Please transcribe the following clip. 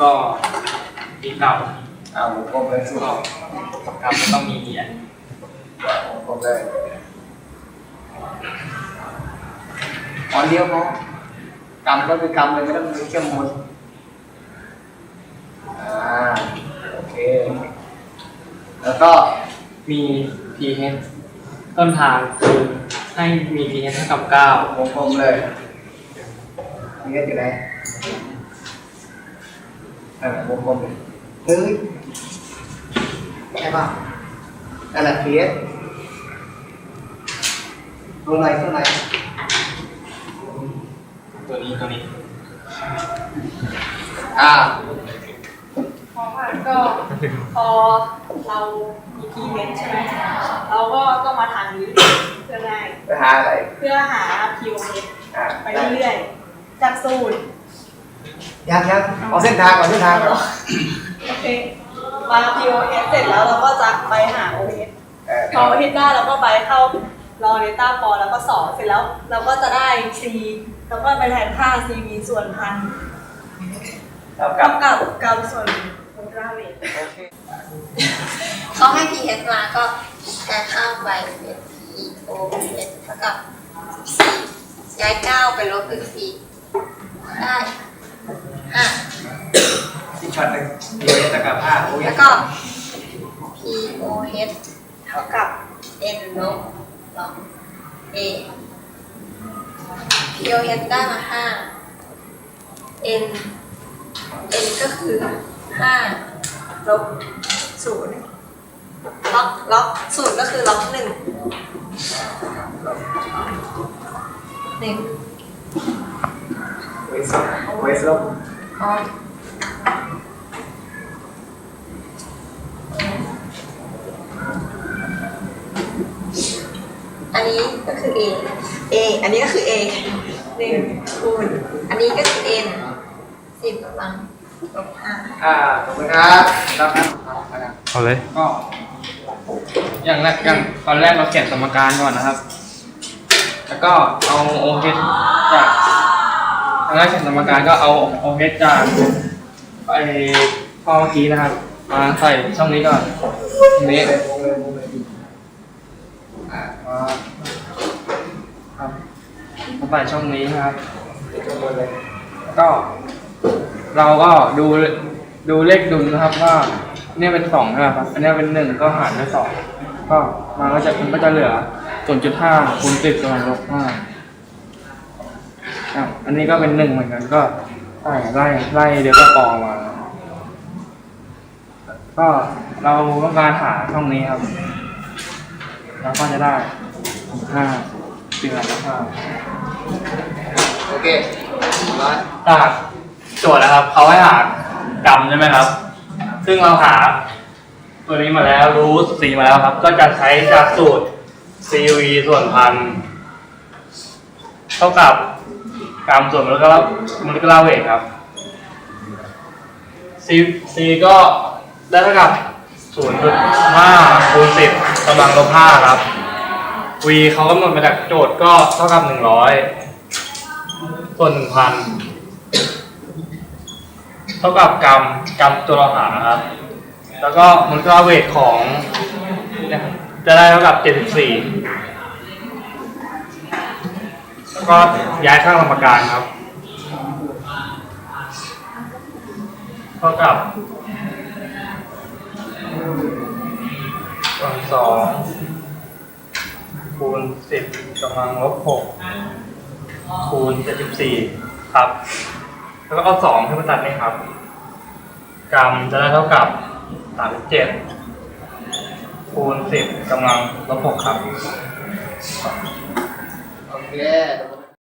ก็ปีเก่าอ่าวงกลมเลยสุดก็ครับมันต้องมีเหรียญวงกลมเลยอ๋อเลี้ยวเขากำก็คือกำเลยไม่ต้องมีเครื่องมืออ่าโอเค แล้วก็มี pH ต้นทางคือให้มี pH เท่ากับ9วงกลมเลยนี่ก็อยู่ไหน เออวงกลมเลยเฮ้ยใช่ป่ะนั่นแหละเพียสตรงไหนตรงไหนตัวนี้ตัวนี้อ่าพอผ่านก็พอเรามีพีเมนใช่ไหมเราก็ต้องมาทางนี้เพื่อได้ไปหาอะไรเพื่อหา POS อ่าไปเรื่อยๆจากสูตร ยังยังเอาเส้นทางก่อนเส้นทางก่อนโอเค มา POS เสร็จแล้วเราก็จะไปหา OS เออพอ OS ได้เราก็ไปเข้ารอ Data พอแล้วก็สอนเสร็จแล้ว เราก็จะได้ C แล้วก็ไปแทนค่า CV ส่วนพันเท่ากักับบกับกับส่วนของกราเวทโอเคเขาให้ pH มาก็แทนค่าไปเป็น PO pH เท่ากับ14ย้าย9ไปลบ14ได้ 5ที่ช็อตหนึ่งเดี๋ยวจะกับผ้าโอ้ยแล้วก็ POH เท่ากับ N ลบลบ A POH ได้มา5 N N ก็คือ5ลบ0ล็อกล็อกศูนย์ก็คือล็อกหนึ่งหนึ่ง เวสเวสลบ อ๋ออันนี้ก็คือ A A อันนี้ก็คือ A หนึ่งคูณอันนี้ก็คือ N สิบกำลังลบห้าอ่าขอบคุณครับรับครับเอาเลย ก็ อย่างแรกอย่างตอนแรกเราเขียนสมการก่อนนะครับ แล้วก็เอา OH จาก ตอนแรกเขียนสมการก็เอา OH จากไอ้ข้อเมื่อกี้นะครับ มาใส่ช่องนี้ก่อนตรงนี้อ่ามาครับมาใส่ช่องนี้นะครับ แล้วก็ เราก็ดูดูเลขดุลนะครับว่าเนี่ยเป็นสองครับ อันนี้เป็นหนึ่งก็หารด้วยสองก็มันก็จะมันก็จะเหลือศูนจุดห้าคูณสิบกำลังลบห้า อะอันนี้ก็เป็นหนึ่งเหมือนกันก็ไล่ไล่ไล่เดี๋ยวก็ปอมา ก็เราต้องการหาช่องนี้ครับเราก็จะได้ห้าจึงหารด้วยห้าโอเคร้อยจากโจทย์นะครับเขาให้หากรรมใช่ไหมครับ ซึ่งเราหา ตัวนี้มาแล้วรู้สีมาแล้วครับ ก็จะใช้จากสูตร CV ส่วนพันเท่ากับ กรรมส่วนมลกลามลกลาเวทครับ C C ก็ได้เท่ากับ0.5คูณ10กำลังลบ5ครับ V เขากำหนดมาจากโจทย์ก็เท่ากับ100ส่วน1,000เท่ากับกรรมกรรมตัวเราหาครับ แล้วก็มูลค่าเวทของ จะได้เท่ากับ74แล้ว ก็ย้ายข้างกรรมการครับ เท่ากับส่วนสองคูณสิบกำลังลบหกคูณเจ็ดสิบสี่ครับ แล้วก็เอาสองขึ้นมาตัดนี่ครับ กรัมจะได้เท่ากับสามสิบเจ็ดคูณสิบกำลังลบหกครับ โอเค